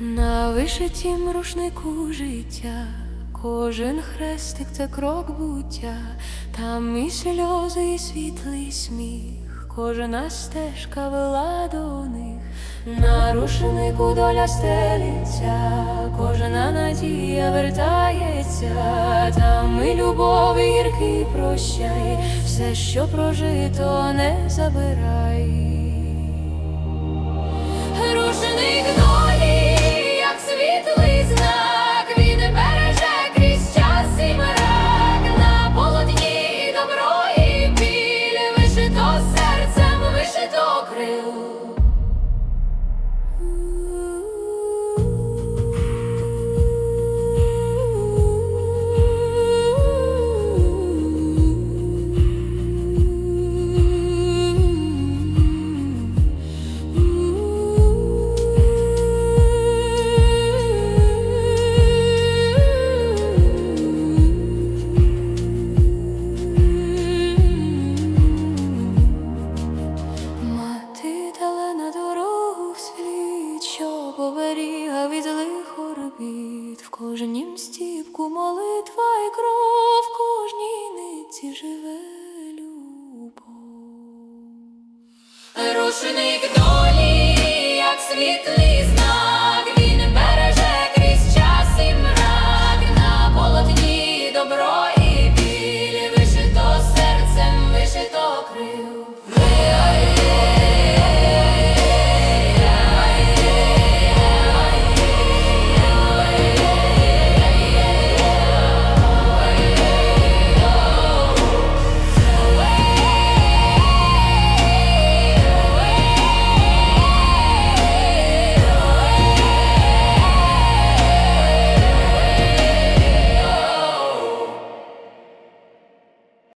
вишитім рушнику життя, кожен хрестик це крок буття, там і сльози, і світлий сміх, кожна стежка вела до них, на рушнику доля стелиться, кожна надія вертається, там і любов, і гіркий прощай, все, що прожито, не забирай. Що поберігав від злих орбіт. В кожнім стіпку молитва і кров, в кожній ниці живе любов. Рушник долі, як світлий.